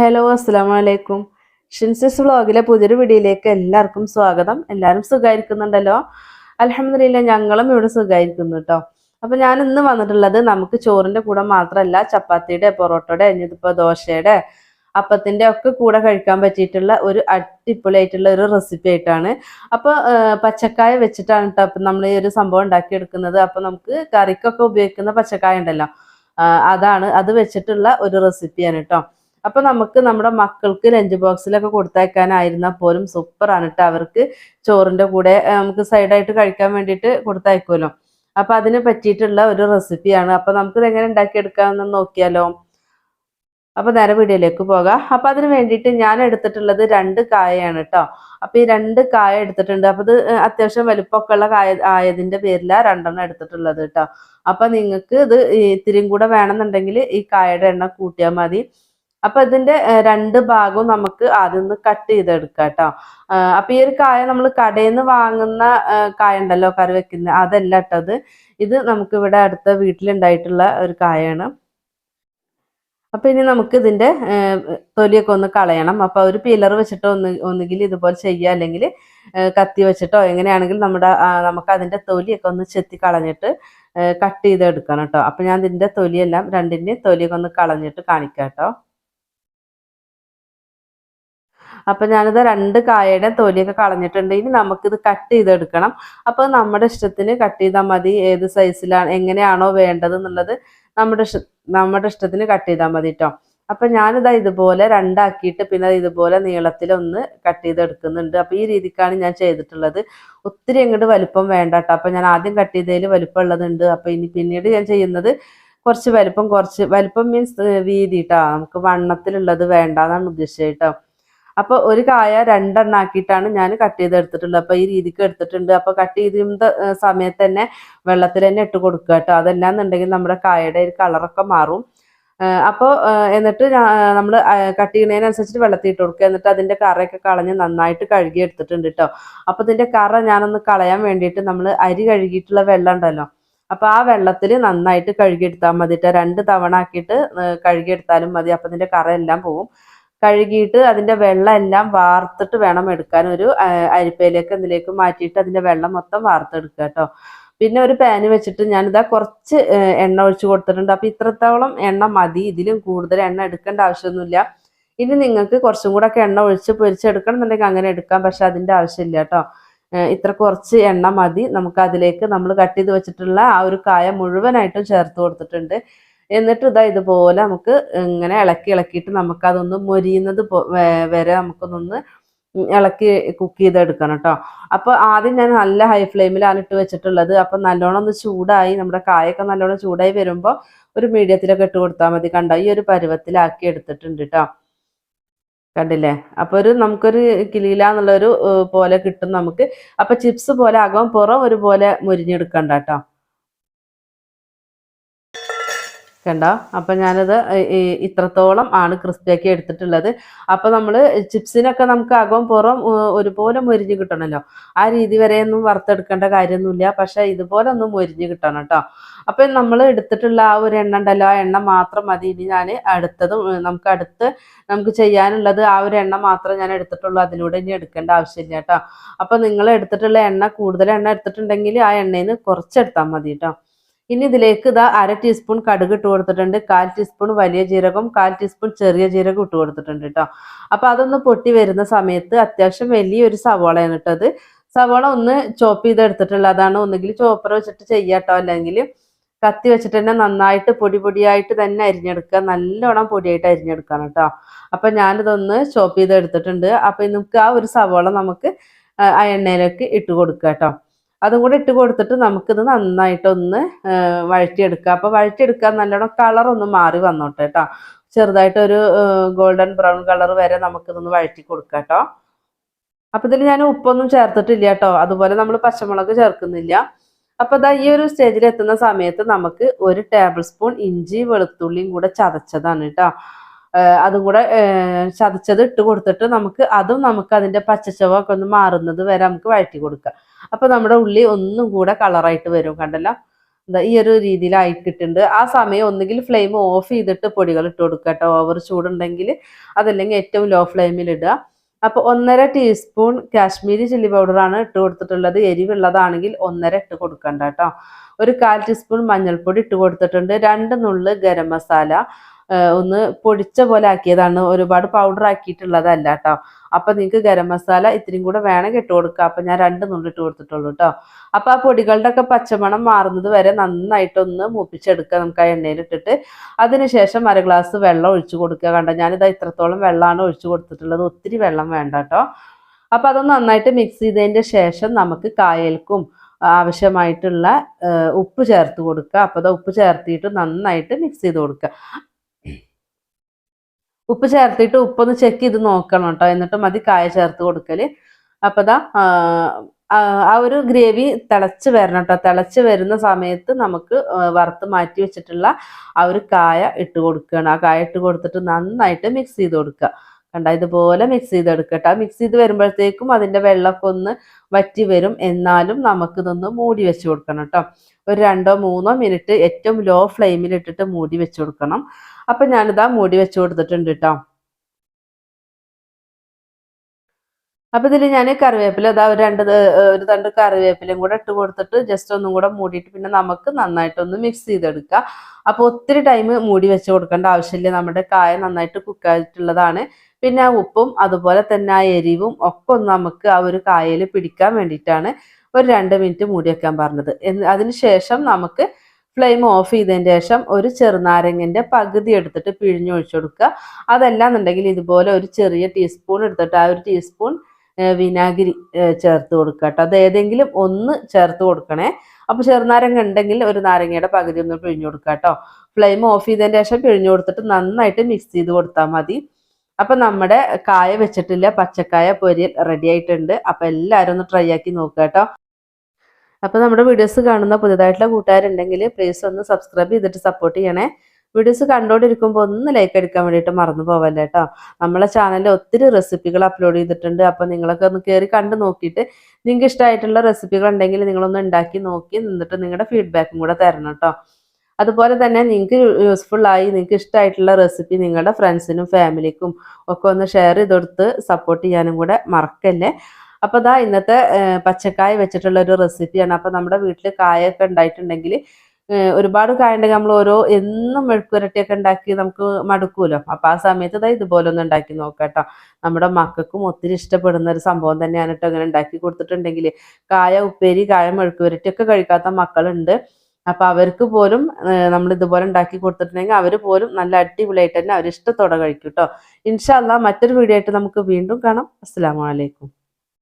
Hello അസ്സാം വലൈക്കും ഷിൻസിസ് വ്ളോഗിലെ പുതിയൊരു വീഡിയോയിലേക്ക് എല്ലാവർക്കും സ്വാഗതം. എല്ലാവരും സുഖമായിരിക്കുന്നുണ്ടല്ലോ അലഹമില്ല ഞങ്ങളും ഇവിടെ സുഖമായിരിക്കുന്നു കേട്ടോ അപ്പം ഞാൻ ഇന്ന് വന്നിട്ടുള്ളത് നമുക്ക് ചോറിന്റെ കൂടെ മാത്രമല്ല ചപ്പാത്തിയുടെ പൊറോട്ടയുടെ ഇനിയിപ്പോൾ ദോശയുടെ അപ്പത്തിന്റെ ഒക്കെ കൂടെ കഴിക്കാൻ പറ്റിയിട്ടുള്ള ഒരു അടിപൊളിയായിട്ടുള്ള ഒരു റെസിപ്പി ആയിട്ടാണ്. അപ്പോൾ പച്ചക്കായ വെച്ചിട്ടാണ് കേട്ടോ അപ്പം നമ്മൾ ഈ ഒരു സംഭവം ഉണ്ടാക്കിയെടുക്കുന്നത്. അപ്പോൾ നമുക്ക് കറിക്കൊക്കെ ഉപയോഗിക്കുന്ന പച്ചക്കായ ഉണ്ടല്ലോ. അതാണ് അത് വെച്ചിട്ടുള്ള ഒരു റെസിപ്പിയാണ് കേട്ടോ അപ്പൊ നമുക്ക് നമ്മുടെ മക്കൾക്ക് ലഞ്ച് ബോക്സിലൊക്കെ കൊടുത്തയക്കാനായിരുന്നാൽ പോലും സൂപ്പറാണ് കേട്ടോ അവർക്ക് ചോറിന്റെ കൂടെ നമുക്ക് സൈഡായിട്ട് കഴിക്കാൻ വേണ്ടിയിട്ട് കൊടുത്തയക്കുമല്ലോ അപ്പൊ അതിന് പറ്റിയിട്ടുള്ള ഒരു റെസിപ്പിയാണ് അപ്പൊ നമുക്കിത് എങ്ങനെ ഉണ്ടാക്കിയെടുക്കാമെന്ന് നോക്കിയാലോ? അപ്പൊ നേരെ വീഡിയോയിലേക്ക് പോകാം. അപ്പൊ അതിന് വേണ്ടിയിട്ട് ഞാൻ എടുത്തിട്ടുള്ളത് രണ്ട് കായയാണ് കേട്ടോ അപ്പൊ ഈ രണ്ട് കായ എടുത്തിട്ടുണ്ട്. അപ്പൊ ഇത് അത്യാവശ്യം വലുപ്പമൊക്കെ ഉള്ള കായ ആയതിന്റെ പേരിലാണ് രണ്ടെണ്ണം എടുത്തിട്ടുള്ളത് കേട്ടോ അപ്പൊ നിങ്ങൾക്ക് ഇത് ഇത്തിരിയും കൂടെ വേണമെന്നുണ്ടെങ്കിൽ ഈ കായയുടെ എണ്ണ കൂട്ടിയാൽ മതി. അപ്പൊ ഇതിന്റെ രണ്ട് ഭാഗവും നമുക്ക് ആദ്യം ഒന്ന് കട്ട് ചെയ്തെടുക്കാം കേട്ടോ. അപ്പൊ ഈ ഒരു കായ നമ്മൾ കടയിൽ നിന്ന് വാങ്ങുന്ന കായ ഉണ്ടല്ലോ കറി വെക്കുന്ന അതല്ല കേട്ടത് ഇത്. നമുക്ക് ഇവിടെ അടുത്ത വീട്ടിലുണ്ടായിട്ടുള്ള ഒരു കായാണ്. അപ്പൊ ഇനി നമുക്ക് ഇതിന്റെ തൊലിയൊക്കെ ഒന്ന് കളയണം. അപ്പൊ ഒരു പില്ലർ വെച്ചിട്ടോ ഒന്ന് ഒന്നുകിൽ ഇതുപോലെ ചെയ്യുക അല്ലെങ്കിൽ കത്തി വെച്ചിട്ടോ എങ്ങനെയാണെങ്കിൽ നമ്മുടെ നമുക്ക് അതിന്റെ തൊലിയൊക്കെ ഒന്ന് ചെത്തി കളഞ്ഞിട്ട് കട്ട് ചെയ്ത് എടുക്കണം കേട്ടോ അപ്പൊ ഞാൻ ഇതിന്റെ തൊലിയെല്ലാം രണ്ടിന്റെ തൊലിയൊക്കെ ഒന്ന് കളഞ്ഞിട്ട് കാണിക്കാം കേട്ടോ അപ്പൊ ഞാനിത് രണ്ട് കായയുടെ തൊലിയൊക്കെ കളഞ്ഞിട്ടുണ്ട്. ഇനി നമുക്കിത് കട്ട് ചെയ്തെടുക്കണം. അപ്പൊ നമ്മുടെ ഇഷ്ടത്തിന് കട്ട് ചെയ്താൽ മതി. ഏത് സൈസിലാണ് എങ്ങനെയാണോ വേണ്ടത് എന്നുള്ളത് നമ്മുടെ നമ്മുടെ ഇഷ്ടത്തിന് കട്ട് ചെയ്താൽ മതി കേട്ടോ അപ്പൊ ഞാനിതാ ഇതുപോലെ രണ്ടാക്കിയിട്ട് പിന്നെ ഇതുപോലെ നീളത്തിലൊന്ന് കട്ട് ചെയ്തെടുക്കുന്നുണ്ട്. അപ്പൊ ഈ രീതിക്കാണ് ഞാൻ ചെയ്തിട്ടുള്ളത്. ഒത്തിരി അങ്ങോട്ട് വലുപ്പം വേണ്ട കേട്ടോ അപ്പൊ ഞാൻ ആദ്യം കട്ട് ചെയ്തതിൽ വലുപ്പം ഉള്ളതുണ്ട്. അപ്പൊ ഇനി പിന്നീട് ഞാൻ ചെയ്യുന്നത് കുറച്ച് വലുപ്പം കുറച്ച് വലുപ്പം മീൻസ് വീതി കേട്ടോ നമുക്ക് വണ്ണത്തിലുള്ളത് വേണ്ട എന്നാണ് ഉദ്ദേശിച്ചത് കേട്ടോ അപ്പൊ ഒരു കായ രണ്ടെണ്ണം ആക്കിയിട്ടാണ് ഞാൻ കട്ട് ചെയ്ത് ചെയ്തെടുത്തിട്ടുള്ളത് അപ്പൊ ഈ രീതിക്ക് എടുത്തിട്ടുണ്ട്. അപ്പൊ കട്ട് ചെയ്യുന്ന സമയത്ത് തന്നെ വെള്ളത്തിൽ തന്നെ ഇട്ട് കൊടുക്കുക കേട്ടോ. അതല്ലാന്നുണ്ടെങ്കിൽ നമ്മുടെ കായയുടെ ഒരു കളറൊക്കെ മാറും. അപ്പോൾ എന്നിട്ട് നമ്മൾ കട്ട് ചെയ്യുന്നതിനനുസരിച്ചിട്ട് വെള്ളത്തിൽ ഇട്ട് കൊടുക്കുക. എന്നിട്ട് അതിന്റെ കറയൊക്കെ കളഞ്ഞ് നന്നായിട്ട് കഴുകി എടുത്തിട്ടുണ്ട് കേട്ടോ. അപ്പൊ ഇതിന്റെ കറ ഞാനൊന്ന് കളയാൻ വേണ്ടിയിട്ട് നമ്മൾ അരി കഴുകിയിട്ടുള്ള വെള്ളം ഉണ്ടല്ലോ. അപ്പൊ ആ വെള്ളത്തിൽ നന്നായിട്ട് കഴുകിയെടുത്താൽ മതി കേട്ടോ. രണ്ട് തവണ ആക്കിയിട്ട് കഴുകിയെടുത്താലും മതി. അപ്പോൾ ഇതിന്റെ കറ എല്ലാം പോകും കഴുകിയിട്ട് അതിന്റെ വെള്ളം എല്ലാം വാർത്തിട്ട് വേണം എടുക്കാൻ. ഒരു അരിപ്പയിലേക്ക് എന്തിലേക്ക് മാറ്റിയിട്ട് അതിന്റെ വെള്ളം മൊത്തം വാർത്തെടുക്കുക കേട്ടോ. പിന്നെ ഒരു പാന് വെച്ചിട്ട് ഞാനിതാ കുറച്ച് എണ്ണ ഒഴിച്ചു കൊടുത്തിട്ടുണ്ട്. അപ്പം ഇത്രത്തോളം എണ്ണ മതി. ഇതിലും കൂടുതൽ എണ്ണ എടുക്കേണ്ട ആവശ്യമൊന്നുമില്ല. ഇനി നിങ്ങൾക്ക് കുറച്ചും കൂടെ ഒക്കെ എണ്ണ ഒഴിച്ച് പൊരിച്ചെടുക്കണം എന്നുണ്ടെങ്കിൽ അങ്ങനെ എടുക്കാം. പക്ഷെ അതിന്റെ ആവശ്യമില്ല കേട്ടോ. ഇത്ര കുറച്ച് എണ്ണ മതി. നമുക്ക് അതിലേക്ക് നമ്മൾ കട്ട് ചെയ്ത് വെച്ചിട്ടുള്ള ആ ഒരു കായ മുഴുവനായിട്ടും ചേർത്ത് കൊടുത്തിട്ടുണ്ട്. എന്നിട്ട് ഇതാ ഇതുപോലെ നമുക്ക് ഇങ്ങനെ ഇളക്കി ഇളക്കിയിട്ട് നമുക്ക് അതൊന്ന് മൊരിയുന്നത് വരെ നമുക്കൊന്നൊന്ന് ഇളക്കി കുക്ക് ചെയ്തെടുക്കണം കേട്ടോ. അപ്പൊ ആദ്യം ഞാൻ നല്ല ഹൈ ഫ്ലെയിമിലാണ് ഇട്ട് വെച്ചിട്ടുള്ളത്. അപ്പൊ നല്ലോണം ഒന്ന് ചൂടായി നമ്മുടെ കായൊക്കെ നല്ലോണം ചൂടായി വരുമ്പോൾ ഒരു മീഡിയത്തിലൊക്കെ ഇട്ട് കൊടുത്താൽ മതി. കണ്ടോ? ഈ ഒരു പരുവത്തിലാക്കി എടുത്തിട്ടുണ്ട് കേട്ടോ കണ്ടില്ലേ? അപ്പൊ ഒരു നമുക്കൊരു കിളിയില എന്നുള്ളൊരു പോലെ കിട്ടും നമുക്ക്. അപ്പൊ ചിപ്സ് പോലെ അകം പുറം ഒരുപോലെ മുരിഞ്ഞെടുക്കണ്ട കേട്ടോ കണ്ടോ? അപ്പൊ ഞാനത് ഇത്രത്തോളം ആണ് ക്രിസ്പിയാക്കി എടുത്തിട്ടുള്ളത്. അപ്പൊ നമ്മൾ ചിപ്സിനൊക്കെ നമുക്ക് അകവും പുറം ഒരുപോലെ മൊരിഞ്ഞ് കിട്ടണമല്ലോ ആ രീതി വരെയൊന്നും വറുത്തെടുക്കേണ്ട കാര്യമൊന്നുമില്ല. പക്ഷേ ഇതുപോലെ ഒന്ന് മൊരിഞ്ഞ് കിട്ടണം കേട്ടോ അപ്പൊ നമ്മൾ എടുത്തിട്ടുള്ള ആ ഒരു എണ്ണ ഉണ്ടല്ലോ. ആ എണ്ണ മാത്രം മതി. ഇനി ഞാൻ അടുത്തതും നമുക്ക് അടുത്ത് നമുക്ക് ചെയ്യാനുള്ളത് ആ ഒരു എണ്ണ മാത്രം ഞാൻ എടുത്തിട്ടുള്ളൂ. അതിലൂടെ ഇനി എടുക്കേണ്ട ആവശ്യമില്ല കേട്ടോ അപ്പൊ നിങ്ങൾ എടുത്തിട്ടുള്ള എണ്ണ കൂടുതൽ എണ്ണ എടുത്തിട്ടുണ്ടെങ്കിൽ ആ എണ്ണയിൽ നിന്ന് കുറച്ചെടുത്താൽ മതി കേട്ടോ ഇനി ഇതിലേക്ക് ഇതാ അര ടീസ്പൂൺ കടുക് ഇട്ട് കൊടുത്തിട്ടുണ്ട് കാൽ ടീസ്പൂൺ വലിയ ജീരകം കാൽ ടീസ്പൂൺ ചെറിയ ജീരകം ഇട്ട് കൊടുത്തിട്ടുണ്ട് കേട്ടോ അപ്പൊ അതൊന്ന് പൊട്ടി വരുന്ന സമയത്ത് അത്യാവശ്യം വലിയൊരു സവാളയാണ് ഇട്ടത് സവോള ഒന്ന് ചോപ്പ് ചെയ്ത് എടുത്തിട്ടുള്ള അതാണ് ഒന്നുകിൽ ചോപ്പർ വെച്ചിട്ട് ചെയ്യാട്ടോ അല്ലെങ്കിൽ കത്തി വെച്ചിട്ട് തന്നെ നന്നായിട്ട് പൊടി പൊടിയായിട്ട് തന്നെ അരിഞ്ഞെടുക്കുക നല്ലോണം പൊടിയായിട്ട് അരിഞ്ഞെടുക്കണം കേട്ടോ അപ്പൊ ഞാനിതൊന്ന് ചോപ്പ് ചെയ്ത് എടുത്തിട്ടുണ്ട്. അപ്പൊ നമുക്ക് ആ ഒരു സവോള നമുക്ക് ആ എണ്ണയിലേക്ക് ഇട്ട് കൊടുക്കുക കേട്ടോ അതും കൂടെ ഇട്ട് കൊടുത്തിട്ട് നമുക്കിത് നന്നായിട്ടൊന്ന് വഴറ്റിയെടുക്കുക അപ്പോൾ വഴറ്റിയെടുക്കാൻ നല്ലോണം കളറൊന്ന് മാറി വന്നോട്ടെ കേട്ടോ ചെറുതായിട്ടൊരു ഗോൾഡൻ ബ്രൗൺ കളർ വരെ നമുക്കിതൊന്ന് വഴറ്റി കൊടുക്കാം കേട്ടോ അപ്പം ഇതിൽ ഞാൻ ഉപ്പൊന്നും ചേർത്തിട്ടില്ല കേട്ടോ അതുപോലെ നമ്മൾ പച്ചമുളക് ചേർക്കുന്നില്ല. അപ്പോൾ ദാ ഈ ഒരു സ്റ്റേജിൽ എത്തുന്ന സമയത്ത് നമുക്ക് ഒരു ടേബിൾ സ്പൂൺ ഇഞ്ചി വെളുത്തുള്ളിയും കൂടെ ചതച്ചതാണ് കേട്ടോ അതും കൂടെ ചതച്ചത് ഇട്ട് കൊടുത്തിട്ട് നമുക്ക് അതും നമുക്ക് അതിന്റെ പച്ചച്ചവൊക്കെ ഒന്ന് മാറുന്നത് വരെ നമുക്ക് വഴറ്റി കൊടുക്കാം. അപ്പൊ നമ്മുടെ ഉള്ളി ഒന്നും കൂടെ കളറായിട്ട് വരും കണ്ടല്ലോ? ഈ ഒരു രീതിയിലായി ആ സമയം ഒന്നുകിൽ ഫ്ലെയിം ഓഫ് ചെയ്തിട്ട് പൊടികൾ ഇട്ട് കൊടുക്കുക കേട്ടോ. ഓവർ ചൂടുണ്ടെങ്കിൽ അതല്ലെങ്കിൽ ഏറ്റവും ലോ ഫ്ലെയിമിൽ ഇടുക. അപ്പോൾ ഒന്നര ടീസ്പൂൺ കാശ്മീരി ചില്ലി പൗഡറാണ് ഇട്ട് കൊടുത്തിട്ടുള്ളത്. എരിവുള്ളതാണെങ്കിൽ ഒന്നര ഇട്ട് കൊടുക്കണ്ട കേട്ടോ. ഒരു കാൽ ടീസ്പൂൺ മഞ്ഞൾപ്പൊടി ഇട്ട് കൊടുത്തിട്ടുണ്ട്. രണ്ട് നുള്ള് ഗരം മസാല. ഒന്ന് പൊടിച്ച പോലെ ആക്കിയതാണ്. ഒരുപാട് പൗഡർ ആക്കിയിട്ടുള്ളതല്ല കേട്ടോ അപ്പൊ നിങ്ങൾക്ക് ഗരം മസാല ഇത്രയും കൂടെ വേണമെങ്കിൽ ഇട്ട് കൊടുക്കുക അപ്പൊ ഞാൻ രണ്ട് നുള്ളി ഇട്ട് കൊടുത്തിട്ടുള്ളൂ കേട്ടോ അപ്പൊ ആ പൊടികളുടെ ഒക്കെ പച്ചമണം മാറുന്നത് വരെ നന്നായിട്ടൊന്ന് മൂപ്പിച്ചെടുക്കുക നമുക്ക് ആ എണ്ണയിൽ ഇട്ടിട്ട് അതിനുശേഷം അര ഗ്ലാസ് വെള്ളം ഒഴിച്ചു കൊടുക്കുക കണ്ടോ? ഞാനിതാ ഇത്രത്തോളം വെള്ളമാണ് ഒഴിച്ചു കൊടുത്തിട്ടുള്ളത്. ഒത്തിരി വെള്ളം വേണ്ട കേട്ടോ അപ്പൊ അതൊന്ന് നന്നായിട്ട് മിക്സ് ചെയ്തതിന്റെ ശേഷം നമുക്ക് കായൽക്കും ആവശ്യമായിട്ടുള്ള ഉപ്പ് ചേർത്ത് കൊടുക്കുക. അപ്പോൾ അത് ഉപ്പ് ചേർത്തിയിട്ട് നന്നായിട്ട് മിക്സ് ചെയ്ത് കൊടുക്കുക. ഉപ്പ് ചേർത്തിട്ട് ഉപ്പൊന്ന് ചെക്ക് ചെയ്ത് നോക്കണം കേട്ടോ. എന്നിട്ട് മതി കായ ചേർത്ത് ആ, ആ ആ ഒരു ഗ്രേവി തിളച്ച് വരണം കേട്ടോ. തിളച്ച് വരുന്ന സമയത്ത് നമുക്ക് വറുത്ത് മാറ്റി വെച്ചിട്ടുള്ള ആ ഒരു കായ ഇട്ട് കൊടുക്കുകയാണ് ആ കായ ഇട്ട് കൊടുത്തിട്ട് നന്നായിട്ട് മിക്സ് ചെയ്ത് കൊടുക്കുക കണ്ട ഇതുപോലെ മിക്സ് ചെയ്തെടുക്കട്ടെ ആ മിക്സ് ചെയ്ത് വരുമ്പോഴത്തേക്കും അതിന്റെ വെള്ളമൊക്കെ ഒന്ന് വറ്റി വരും. എന്നാലും നമുക്കിതൊന്ന് മൂടി വെച്ച് കൊടുക്കണം കേട്ടോ. ഒരു രണ്ടോ മൂന്നോ മിനിറ്റ് ഏറ്റവും ലോ ഫ്ലെയിമിൽ ഇട്ടിട്ട് മൂടി വെച്ച് കൊടുക്കണം. അപ്പം ഞാനിതാ മൂടി വെച്ച് കൊടുത്തിട്ടുണ്ട് കേട്ടോ അപ്പം ഇതിൽ ഞാൻ കറിവേപ്പില ഇതാ ഒരു രണ്ട് ഒരു തണ്ട് കറിവേപ്പിലയും കൂടെ ഇട്ട് കൊടുത്തിട്ട് ജസ്റ്റ് ഒന്നും കൂടെ മൂടിയിട്ട് പിന്നെ നമുക്ക് നന്നായിട്ടൊന്ന് മിക്സ് ചെയ്തെടുക്കാം. അപ്പോൾ ഒത്തിരി ടൈം മൂടി വെച്ച് കൊടുക്കേണ്ട ആവശ്യമില്ല. നമ്മുടെ കായ നന്നായിട്ട് കുക്കായിട്ടുള്ളതാണ് പിന്നെ ആ ഉപ്പും അതുപോലെ തന്നെ ആ എരിവും ഒക്കെ ഒന്ന് നമുക്ക് ആ ഒരു കായയിൽ പിടിക്കാൻ വേണ്ടിയിട്ടാണ് ഒരു രണ്ട് മിനിറ്റ് മൂടി വെക്കാൻ പറഞ്ഞത്. അതിന് നമുക്ക് ഫ്ലെയിം ഓഫ് ചെയ്തതിന് ശേഷം ഒരു ചെറുനാരങ്ങന്റെ പകുതി എടുത്തിട്ട് പിഴിഞ്ഞൊഴിച്ചു കൊടുക്കുക. അതല്ല എന്നുണ്ടെങ്കിൽ ഇതുപോലെ ഒരു ചെറിയ ടീസ്പൂൺ എടുത്തിട്ട് ആ ഒരു ടീസ്പൂൺ വിനാഗിരി ചേർത്ത് കൊടുക്കുക കേട്ടോ. അത് ഏതെങ്കിലും ഒന്ന് ചേർത്ത് കൊടുക്കണേ. അപ്പോൾ ചെറുനാരങ്ങ ഉണ്ടെങ്കിൽ ഒരു നാരങ്ങയുടെ പകുതി ഒന്ന് പിഴിഞ്ഞു കൊടുക്കുക കേട്ടോ. ഫ്ലെയിം ഓഫ് ചെയ്തതിന് ശേഷം പിഴിഞ്ഞു കൊടുത്തിട്ട് നന്നായിട്ട് മിക്സ് ചെയ്ത് കൊടുത്താൽ മതി. അപ്പം നമ്മുടെ കായ വെച്ചിട്ടില്ല പച്ചക്കായ പൊരിയൽ റെഡി ആയിട്ടുണ്ട്. അപ്പം എല്ലാവരും ഒന്ന് ട്രൈ ആക്കി നോക്കുക കേട്ടോ. അപ്പോൾ നമ്മുടെ വീഡിയോസ് കാണുന്ന പുതിയതായിട്ടുള്ള കൂട്ടുകാരുണ്ടെങ്കിൽ പ്ലീസ് ഒന്ന് സബ്സ്ക്രൈബ് ചെയ്തിട്ട് സപ്പോർട്ട് ചെയ്യണേ. വീഡിയോസ് കണ്ടുകൊണ്ടിരിക്കുമ്പോൾ ഒന്ന് ലൈക്ക് അടിക്കാൻ വേണ്ടിയിട്ട് മറന്നു പോവല്ലേ കേട്ടോ നമ്മളെ ചാനലിൽ ഒത്തിരി റെസിപ്പികൾ അപ്ലോഡ് ചെയ്തിട്ടുണ്ട്. അപ്പോൾ നിങ്ങളൊക്കെ ഒന്ന് കയറി കണ്ടു നോക്കിയിട്ട് നിങ്ങൾക്ക് ഇഷ്ടമായിട്ടുള്ള റെസിപ്പികൾ ഉണ്ടെങ്കിൽ നിങ്ങളൊന്ന് ഉണ്ടാക്കി നോക്കി നിന്നിട്ട് നിങ്ങളുടെ ഫീഡ്ബാക്കും കൂടെ തരണം കേട്ടോ അതുപോലെ തന്നെ നിങ്ങൾക്ക് യൂസ്ഫുള്ളായി നിങ്ങൾക്ക് ഇഷ്ടമായിട്ടുള്ള റെസിപ്പി നിങ്ങളുടെ ഫ്രണ്ട്സിനും ഫാമിലിക്കും ഒക്കെ ഒന്ന് ഷെയർ ചെയ്ത് കൊടുത്ത് സപ്പോർട്ട് ചെയ്യാനും കൂടെ മറക്കല്ലേ? അപ്പോൾ ദാ ഇന്നത്തെ പച്ചക്കായ വെച്ചിട്ടുള്ള ഒരു റെസിപ്പിയാണ്. അപ്പോൾ നമ്മുടെ വീട്ടിൽ കായൊക്കെ ഉണ്ടായിട്ടുണ്ടെങ്കിൽ ഒരുപാട് കായ ഉണ്ടെങ്കിൽ നമ്മൾ ഓരോ എന്നും മെഴുക്കുരട്ടിയൊക്കെ ഉണ്ടാക്കി നമുക്ക് മടുക്കൂലോ? അപ്പോൾ ആ സമയത്ത് ദാ ഇതുപോലെ ഒന്ന് ഉണ്ടാക്കി നോക്കാം നമ്മുടെ മക്കൾക്കും ഒത്തിരി ഇഷ്ടപ്പെടുന്ന ഒരു സംഭവം തന്നെയാണ് കേട്ടോ അങ്ങനെ ഉണ്ടാക്കി കൊടുത്തിട്ടുണ്ടെങ്കിൽ കായ ഉപ്പേരി കായ മെഴുക്കുരട്ടിയൊക്കെ കഴിക്കാത്ത മക്കളുണ്ട്. അപ്പൊ അവർക്ക് പോലും നമ്മൾ ഇതുപോലെ ഉണ്ടാക്കി കൊടുത്തിട്ടുണ്ടെങ്കിൽ അവർ പോലും നല്ല അടിപൊളിയായിട്ട് തന്നെ അവർ ഇഷ്ടത്തോടെ കഴിക്കും കേട്ടോ ഇൻഷാല്ല മറ്റൊരു വീഡിയോ ആയിട്ട് നമുക്ക് വീണ്ടും കാണാം. അസ്സാം അലൈക്കും.